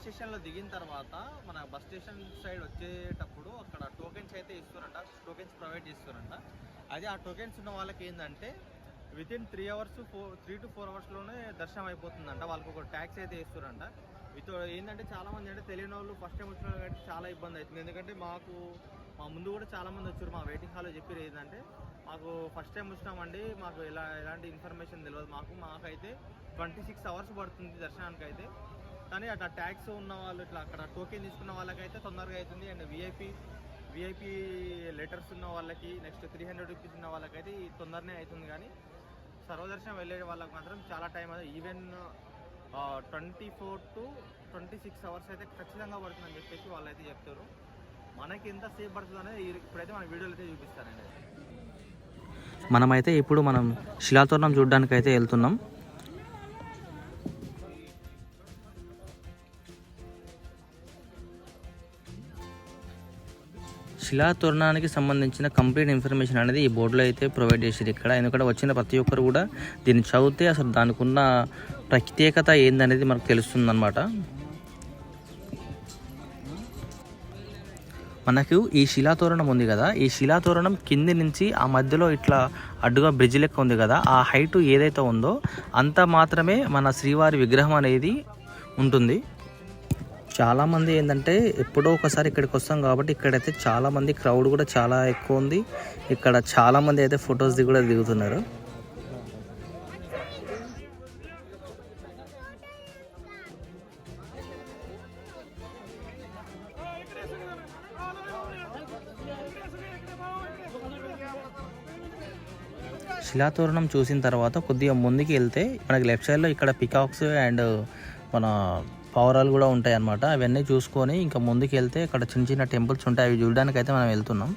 స్టేషన్లో దిగిన తర్వాత మన బస్ స్టేషన్ సైడ్ వచ్చేటప్పుడు అక్కడ టోకెన్స్ అయితే ఇస్తారంట టోకెన్స్ ప్రొవైడ్ చేస్తారంట. అదే ఆ టోకెన్స్ ఉన్న వాళ్ళకి ఏంటంటే within three hours four three to four అవర్స్లోనే దర్శనం అయిపోతుందంట. వాళ్ళకి ఒక ట్యాక్స్ అయితే ఇస్తారంట. విత్ ఏంటంటే చాలామంది అంటే తెలియని వాళ్ళు ఫస్ట్ టైం వచ్చిన వాళ్ళు కాబట్టి చాలా ఇబ్బంది అవుతుంది. ఎందుకంటే మాకు మా ముందు కూడా చాలామంది వచ్చారు మా వెయిటింగ్ హాల్లో చెప్పారు ఏంటంటే మాకు ఫస్ట్ టైం వచ్చినామండి మాకు ఎలా ఎలాంటి ఇన్ఫర్మేషన్ తెలియదు మాకు మాకైతే ట్వంటీ సిక్స్ అవర్స్ పడుతుంది దర్శనానికి అయితే కానీ అట్లా ట్యాక్స్ ఉన్న వాళ్ళు ఇట్లా అక్కడ టోకెన్ తీసుకున్న వాళ్ళకైతే తొందరగా అవుతుంది. అండ్ విఐపి విఐపి లెటర్స్ ఉన్న వాళ్ళకి నెక్స్ట్ త్రీ హండ్రెడ్ రూపీస్ ఉన్న వాళ్ళకైతే ఈ తొందరనే అవుతుంది. కానీ సర్వదర్శనం వెళ్ళే వాళ్ళకి మాత్రం చాలా time even twenty four to twenty six hours అయితే ఖచ్చితంగా పడుతుందని చెప్పేసి వాళ్ళు అయితే చెప్తారు. మనకి ఎంత సేఫ్ పడుతుంది అనేది ఇప్పుడైతే మన వీడియోలు అయితే చూపిస్తానండి. మనమైతే ఇప్పుడు మనం శిలాతోరణం చూడడానికి అయితే వెళ్తున్నాం. శిలాతోరణానికి సంబంధించిన కంప్లీట్ ఇన్ఫర్మేషన్ అనేది ఈ బోర్డులో అయితే ప్రొవైడ్ చేసారు ఇక్కడ. ఎందుకంటే వచ్చిన ప్రతి ఒక్కరు కూడా దీన్ని చదివితే అసలు దానికి ఉన్న ప్రత్యేకత ఏందనేది మనకు తెలుస్తుందన్నమాట. మనకు ఈ శిలాతోరణం ఉంది కదా ఈ శిలాతోరణం కింది నుంచి ఆ మధ్యలో ఇట్లా అడ్డుగా బ్రిడ్జ్ లెక్క ఉంది కదా ఆ హైట్ ఏదైతే ఉందో అంత మాత్రమే మన శ్రీవారి విగ్రహం అనేది ఉంటుంది. చాలామంది ఏంటంటే ఎప్పుడో ఒకసారి ఇక్కడికి వస్తాం కాబట్టి ఇక్కడైతే చాలామంది క్రౌడ్ కూడా చాలా ఎక్కువ ఉంది. ఇక్కడ చాలామంది అయితే ఫొటోస్ దిగి కూడా దిగుతున్నారు. శిలాతోరణం చూసిన తర్వాత కొద్దిగా ముందుకు వెళ్తే మనకి లెఫ్ట్ సైడ్లో ఇక్కడ పికాక్స్ అండ్ మన పావురాలు కూడా ఉంటాయి అన్నమాట అవన్నీ చూసుకొని ఇంకా ముందుకు వెళ్తే ఇక్కడ చిన్న చిన్న టెంపుల్స్ ఉంటాయి. అవి చూడడానికి అయితే మనం వెళ్తున్నాం.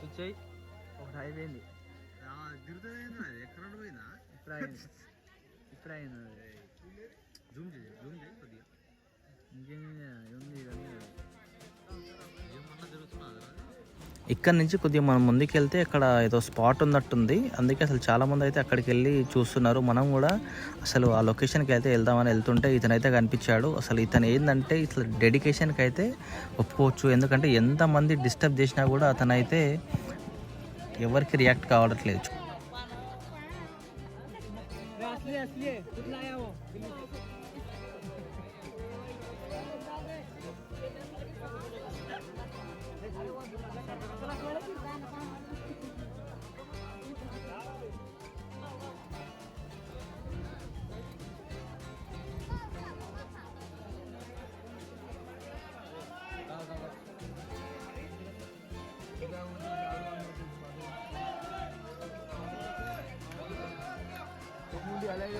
స్విచ్ అయ్యి. ఒకటి అయిపోయింది ఎక్కడ పోయిందా ఇప్పుడు అయింది జూమ్ చేయి జూమ్ కొద్దిగా ఇక్కడ నుంచి కొద్దిగా మనం ముందుకు వెళ్తే ఇక్కడ ఏదో స్పాట్ ఉన్నట్టుంది. అందుకే అసలు చాలామంది అయితే అక్కడికి వెళ్ళి చూస్తున్నారు. మనం కూడా అసలు ఆ లొకేషన్కి అయితే వెళ్దామని వెళ్తుంటే ఇతనైతే కనిపించాడు. అసలు ఇతను ఏంటంటే ఇట్లా డెడికేషన్కి అయితే ఒప్పుకోవచ్చు. ఎందుకంటే ఎంతమంది డిస్టర్బ్ చేసినా కూడా అతనైతే ఎవరికి రియాక్ట్ కావట్లేదు. así es. เดือดเลย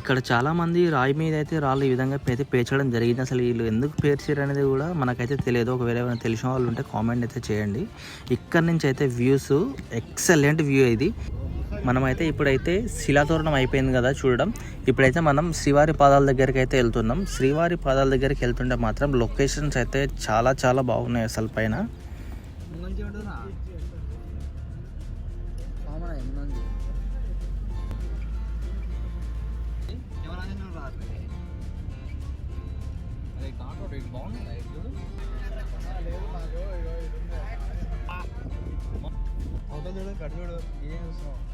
ఇక్కడ చాలామంది రాయి మీద అయితే రాళ్ళు ఈ విధంగా అయితే పేర్చడం జరిగింది. అసలు వీళ్ళు ఎందుకు పేర్చారు అనేది కూడా మనకైతే తెలియదు. ఒకవేళ ఏమైనా తెలిసిన వాళ్ళు ఉంటే కామెంట్ అయితే చేయండి. ఇక్కడ నుంచి అయితే వ్యూస్ ఎక్సలెంట్ వ్యూ ఇది. మనమైతే ఇప్పుడైతే శిలాతోరణం అయిపోయింది కదా చూడడం. ఇప్పుడైతే మనం శ్రీవారి పాదాల దగ్గరికి అయితే వెళ్తున్నాం. శ్రీవారి పాదాల దగ్గరికి వెళ్తుంటే మాత్రం లొకేషన్స్ అయితే చాలా చాలా బాగున్నాయి అసలు పైన. అవతల కట్ చూడు ఏం చూస్తున్నావు?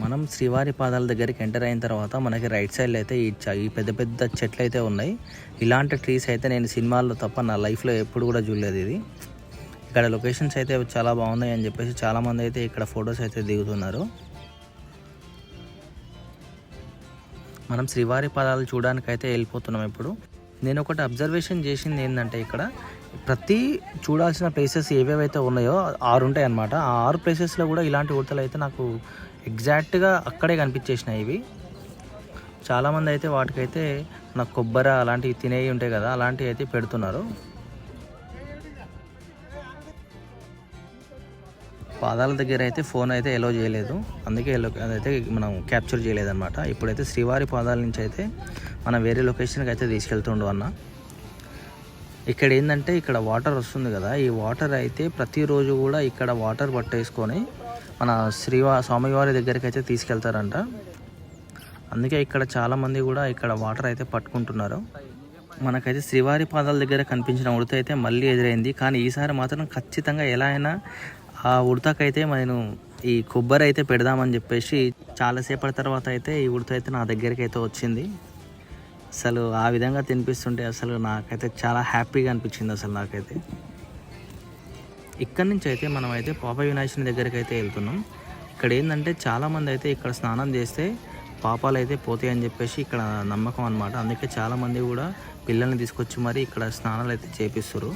మనం శ్రీవారి పాదాల దగ్గరికి ఎంటర్ అయిన తర్వాత మనకి రైట్ సైడ్లో అయితే ఈ చ- ఈ పెద్ద పెద్ద చెట్లు అయితే ఉన్నాయి. ఇలాంటి ట్రీస్ అయితే నేను సినిమాల్లో తప్ప నా లైఫ్లో ఎప్పుడు కూడా చూడలేదు ఇది. ఇక్కడ లొకేషన్స్ అయితే చాలా బాగున్నాయి అని చెప్పేసి చాలామంది అయితే ఇక్కడ ఫొటోస్ అయితే దిగుతున్నారు. మనం శ్రీవారి పాదాలు చూడడానికి అయితే వెళ్ళిపోతున్నాం ఇప్పుడు. నేను ఒకటి అబ్జర్వేషన్ చేసింది ఏంటంటే ఇక్కడ ప్రతి చూడాల్సిన ప్లేసెస్ ఏవేవైతే ఉన్నాయో ఆరు ఉంటాయి అన్నమాట. ఆ ఆరు ప్లేసెస్లో కూడా ఇలాంటి ఉడతలు అయితే నాకు ఎగ్జాక్ట్గా అక్కడే కనిపించేసినాయి ఇవి. చాలామంది అయితే వాటికైతే నాకు కొబ్బరి అలాంటివి తినేవి ఉంటాయి కదా అలాంటివి అయితే పెడుతున్నారు. పాదాల దగ్గర అయితే ఫోన్ అయితే ఎలో చేయలేదు. అందుకే ఎలో అదైతే మనం క్యాప్చర్ చేయలేదన్నమాట. ఇప్పుడైతే శ్రీవారి పాదాల నుంచి అయితే మనం వేరే లొకేషన్కి అయితే తీసుకెళ్తుండు అన్న. ఇక్కడ ఏంటంటే ఇక్కడ వాటర్ వస్తుంది కదా ఈ వాటర్ అయితే ప్రతిరోజు కూడా ఇక్కడ వాటర్ పట్టేసుకొని మన శ్రీవా స్వామివారి దగ్గరికి అయితే తీసుకెళ్తారంట. అందుకే ఇక్కడ చాలామంది కూడా ఇక్కడ వాటర్ అయితే పట్టుకుంటున్నారు. మనకైతే శ్రీవారి పాదాల దగ్గర కనిపించిన ఉడత అయితే మళ్ళీ ఎదురైంది. కానీ ఈసారి మాత్రం ఖచ్చితంగా ఎలా అయినా ఆ ఉడతకైతే నేను ఈ కొబ్బరి అయితే పెడదామని చెప్పేసి చాలాసేపటి తర్వాత అయితే ఈ ఉడత అయితే నా దగ్గరికి అయితే వచ్చింది. అసలు ఆ విధంగా తినిపిస్తుంటే అసలు నాకైతే చాలా హ్యాపీగా అనిపించింది అసలు నాకైతే. ఇక్కడి నుంచి అయితే మనం అయితే పాప వినాయకుని దగ్గరికి అయితే వెళ్తున్నాం. ఇక్కడ ఏంటంటే చాలామంది అయితే ఇక్కడ స్నానం చేస్తే పాపాలు అయితే పోతాయని చెప్పేసి ఇక్కడ నమ్మకం అనమాట అందుకే చాలామంది కూడా పిల్లల్ని తీసుకొచ్చి మరి ఇక్కడ స్నానాలు అయితే చేపిస్తారు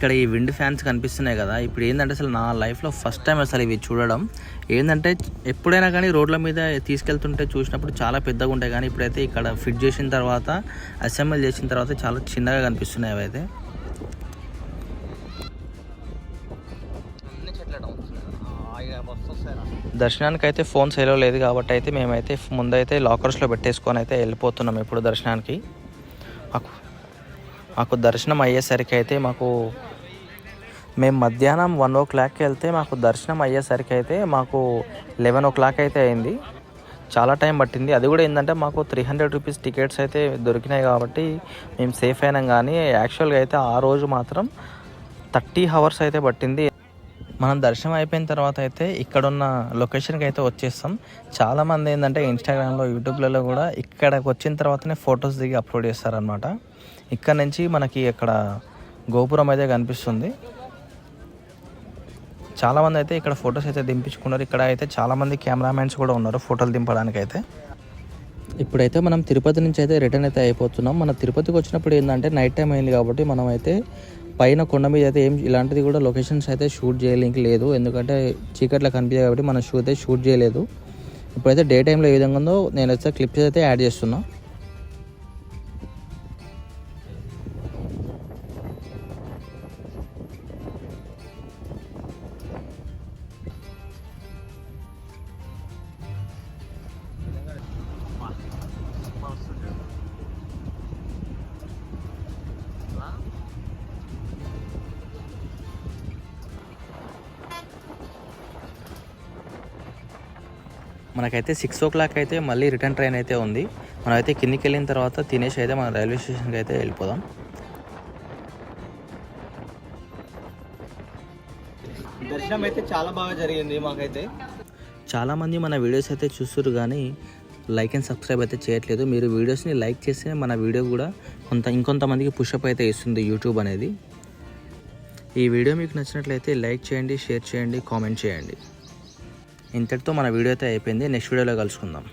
ఇక్కడ ఈ విండ్ ఫ్యాన్స్ కనిపిస్తున్నాయి కదా. ఇప్పుడు ఏంటంటే అసలు నా లైఫ్లో ఫస్ట్ టైం అసలు ఇవి చూడడం. ఏంటంటే ఎప్పుడైనా కానీ రోడ్ల మీద తీసుకెళ్తుంటే చూసినప్పుడు చాలా పెద్దగా ఉంటాయి. కానీ ఇప్పుడైతే ఇక్కడ ఫిట్ చేసిన తర్వాత అసెంబ్లీ చేసిన తర్వాత చాలా చిన్నగా కనిపిస్తున్నాయి అవి అయితే. దర్శనానికి అయితే ఫోన్ సేలో లేదు కాబట్టి అయితే మేమైతే ముందైతే లాకర్స్లో పెట్టేసుకొని అయితే వెళ్ళిపోతున్నాం ఇప్పుడు దర్శనానికి. మాకు మాకు దర్శనం అయ్యేసరికి అయితే మాకు మేము మధ్యాహ్నం వన్ ఓ క్లాక్కి వెళ్తే మాకు దర్శనం అయ్యేసరికి అయితే మాకు లెవెన్ ఓ క్లాక్ అయితే అయింది. చాలా టైం పట్టింది. అది కూడా ఏంటంటే మాకు త్రీ హండ్రెడ్ రూపీస్ టికెట్స్ అయితే దొరికినాయి కాబట్టి మేము సేఫ్ అయినాం కానీ యాక్చువల్గా అయితే ఆ రోజు మాత్రం థర్టీ అవర్స్ అయితే పట్టింది. మనం దర్శనం అయిపోయిన తర్వాత అయితే ఇక్కడున్న లొకేషన్కి అయితే వచ్చేస్తాం. చాలామంది ఏంటంటే ఇన్స్టాగ్రామ్లో యూట్యూబ్లలో కూడా ఇక్కడికి వచ్చిన తర్వాతనే ఫొటోస్ దిగి అప్లోడ్ చేస్తారనమాట ఇక్కడ నుంచి మనకి ఇక్కడ గోపురం అయితే కనిపిస్తుంది. చాలామంది అయితే ఇక్కడ ఫొటోస్ అయితే దింపించుకున్నారు. ఇక్కడ అయితే చాలామంది కెమెరామ్యాన్స్ కూడా ఉన్నారు ఫోటోలు దింపడానికి అయితే ఇప్పుడైతే మనం తిరుపతి నుంచి అయితే రిటర్న్ అయితే అయిపోతున్నాం. మన తిరుపతికి వచ్చినప్పుడు ఏంటంటే నైట్ టైం అయింది కాబట్టి మనం అయితే పైన కొండ మీద అయితే ఏం ఇలాంటిది కూడా లొకేషన్స్ అయితే షూట్ చేయడానికి లేదు. ఎందుకంటే చీకట్లో కనిపించాయి కాబట్టి మనం షూ అయితే షూట్ చేయలేదు. ఇప్పుడైతే డే టైంలో ఏ విధంగా ఉందో నేను అయితే క్లిప్స్ అయితే యాడ్ చేస్తున్నాను మనకైతే సిక్స్ ఓ క్లాక్ అయితే మళ్ళీ రిటర్న్ ట్రైన్ అయితే ఉంది. మనమైతే కిందికి వెళ్ళిన తర్వాత తినేసి అయితే మన రైల్వే స్టేషన్కి అయితే వెళ్ళిపోదాం. దర్శనం అయితే చాలా బాగా జరిగింది మాకైతే. చాలామంది మన వీడియోస్ అయితే చూస్తారు కానీ లైక్ అండ్ సబ్స్క్రైబ్ అయితే చేయట్లేదు. మీరు వీడియోస్ని లైక్ చేస్తే మన వీడియో కూడా కొంత ఇంకొంతమందికి పుషప్ అయితే ఇస్తుంది యూట్యూబ్ అనేది. ఈ వీడియో మీకు నచ్చినట్లయితే లైక్ చేయండి షేర్ చేయండి కామెంట్ చేయండి. ఇంతటితో మన వీడియో అయితే అయిపోయింది. నెక్స్ట్ వీడియోలో కలుసుకుందాం.